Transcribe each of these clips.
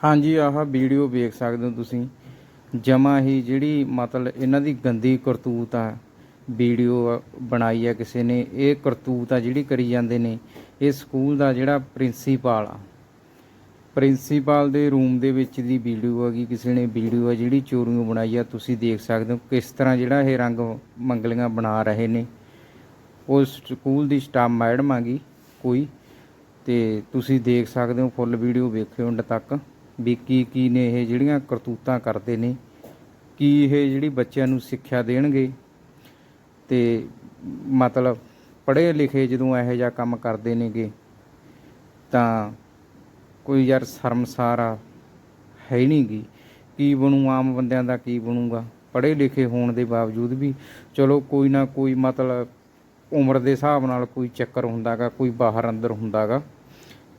ਹਾਂਜੀ, ਆਹ ਵੀਡੀਓ ਵੇਖ ਸਕਦੇ ਹੋ ਤੁਸੀਂ। ਜਮਾ ਹੀ ਜਿਹੜੀ ਮਤਲਬ ਇਹਨਾਂ ਦੀ ਗੰਦੀ ਕਰਤੂਤ ਆ ਵੀਡੀਓ ਬਣਾਈ ਆ ਕਿਸੇ ਨੇ, ਇਹ ਕਰਤੂਤ ਆ ਜਿਹੜੀ ਕਰੀ ਜਾਂਦੇ ਨੇ, ਇਹ ਸਕੂਲ ਦਾ ਜਿਹੜਾ ਪ੍ਰਿੰਸੀਪਲ ਆ। ਪ੍ਰਿੰਸੀਪਲ ਦੇ ਰੂਮ ਦੇ ਵਿੱਚ ਦੀ ਵੀਡੀਓ ਹੈਗੀ ਕਿਸੇ ਨੇ ਵੀਡੀਓ ਆ ਜਿਹੜੀ ਚੋਰੀਆਂ ਬਣਾਈ ਆ, ਤੁਸੀਂ ਦੇਖ ਸਕਦੇ ਹੋ ਕਿਸ ਤਰ੍ਹਾਂ ਜਿਹੜਾ ਇਹ ਰੰਗ ਮੰਗਲੀਆਂ ਬਣਾ ਰਹੇ ਨੇ। ਉਹ ਸਕੂਲ ਦੀ ਸਟਾਫ ਮੈਡਮ ਆਗੀ ਕੋਈ, ਤੇ ਤੁਸੀਂ ਦੇਖ ਸਕਦੇ ਹੋ ਫੁੱਲ ਵੀਡੀਓ ਵੇਖਿਓ ਅੰਤ ਤੱਕ। ਵੀ ਕੀ ਕੀ ਨੇ ਇਹ ਜਿਹੜੀਆਂ ਕਰਤੂਤਾਂ ਕਰਦੇ ਨੇ, ਕੀ ਇਹ ਜਿਹੜੀ ਬੱਚਿਆਂ ਨੂੰ ਸਿੱਖਿਆ ਦੇਣਗੇ। ਤੇ ਮਤਲਬ ਪੜ੍ਹੇ ਲਿਖੇ ਜਦੋਂ ਇਹੋ ਜਿਹਾ ਕੰਮ ਕਰਦੇ ਨੇਗੇ, ਤਾਂ ਕੋਈ ਯਾਰ ਸ਼ਰਮਸਾਰ ਆ ਹੈ ਹੀ ਨਹੀਂਗੀ। ਕੀ ਬਣੂ ਆਮ ਬੰਦਿਆਂ ਦਾ, ਕੀ ਬਣੂਗਾ? ਪੜ੍ਹੇ ਲਿਖੇ ਹੋਣ ਦੇ ਬਾਵਜੂਦ ਵੀ ਚਲੋ ਕੋਈ ਨਾ ਕੋਈ ਮਤਲਬ ਉਮਰ ਦੇ ਹਿਸਾਬ ਨਾਲ ਕੋਈ ਚੱਕਰ ਹੁੰਦਾਗਾ, ਕੋਈ ਬਾਹਰ ਅੰਦਰ ਹੁੰਦਾਗਾ।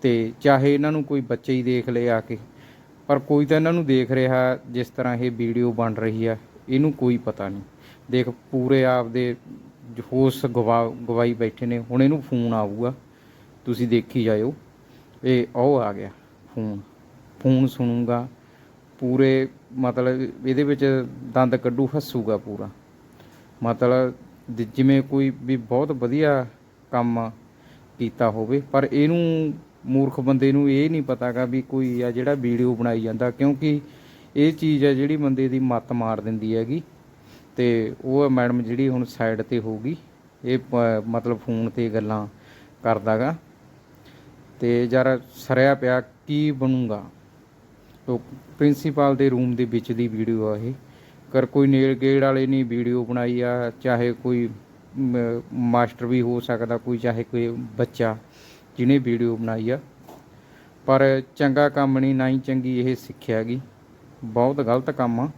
ਤੇ ਚਾਹੇ ਇਹਨਾਂ ਨੂੰ ਕੋਈ ਬੱਚੇ ਹੀ ਦੇਖ ਲਏ ਆ ਕੇ ਪਰ ਕੋਈ ਤਾਂ ਇਹਨਾਂ ਨੂੰ ਦੇਖ ਰਿਹਾ ਜਿਸ ਤਰ੍ਹਾਂ ਇਹ ਵੀਡੀਓ ਬਣ ਰਹੀ ਆ, ਇਹਨੂੰ ਕੋਈ ਪਤਾ ਨਹੀਂ। ਦੇਖ, ਪੂਰੇ ਆਪਦੇ ਹੋਸ਼ ਗਵਾ, ਗਵਾਈ ਬੈਠੇ ਨੇ, ਹੁਣ ਇਹਨੂੰ ਫੋਨ ਆਊਗਾ। ਤੁਸੀਂ ਦੇਖੀ ਜਾਇਓ। ਇਹ, ਉਹ ਆ ਗਿਆ, ਫੋਨ। ਫੋਨ ਸੁਣੂਗਾ, ਪੂਰੇ ਮਤਲਬ ਇਹਦੇ ਵਿੱਚ ਦੰਦ ਕੱਢੂ, ਹੱਸੂਗਾ ਪੂਰਾ। ਮਤਲਬ ਜਿਵੇਂ ਕੋਈ ਵੀ ਬਹੁਤ ਵਧੀਆ ਕੰਮ ਕੀਤਾ ਹੋਵੇ, ਪਰ ਇਹਨੂੰ ਮੂਰਖ ਬੰਦੇ ਨੂੰ ਇਹ ਨਹੀਂ ਪਤਾਗਾ ਵੀ ਕੋਈ ਆ ਜਿਹੜਾ ਵੀਡੀਓ ਬਣਾਈ ਜਾਂਦਾ, ਕਿਉਂਕਿ ਇਹ ਚੀਜ਼ ਹੈ ਜਿਹੜੀ ਬੰਦੇ ਦੀ ਮੱਤ ਮਾਰ ਦਿੰਦੀ ਹੈਗੀ। ਤੇ ਉਹ ਮੈਡਮ ਜਿਹੜੀ ਹੁਣ ਸਾਈਡ ਤੇ ਹੋਊਗੀ, ਇਹ ਮਤਲਬ ਫੋਨ ਤੇ ਗੱਲਾਂ ਕਰਦਾਗਾ। ਤੇ ਜਰ ਸਰਿਆ ਪਿਆ ਕੀ ਬਣੂਗਾ। ਤੋ ਪ੍ਰਿੰਸੀਪਲ ਦੇ ਰੂਮ ਦੇ ਵਿੱਚ ਦੀ ਵੀਡੀਓ ਆ ਇਹ। ਕਰ ਕੋਈ ਨੇਲ ਗੇੜ ਵਾਲੇ ਨੇ ਵੀਡੀਓ ਬਣਾਈ ਆ, ਚਾਹੇ ਕੋਈ ਮਾਸਟਰ ਵੀ ਹੋ ਸਕਦਾ, ਕੋਈ ਚਾਹੇ ਕੋਈ ਬੱਚਾ। ਜਿਹਨੇ ਵੀਡੀਓ ਬਣਾਈ ਆ। ਪਰ ਚੰਗਾ ਕੰਮ ਨਹੀਂ, ਨਾ ਹੀ ਚੰਗੀ ਇਹ ਸਿੱਖਿਆ ਗਈ ਬਹੁਤ ਗਲਤ ਕੰਮ ਆ।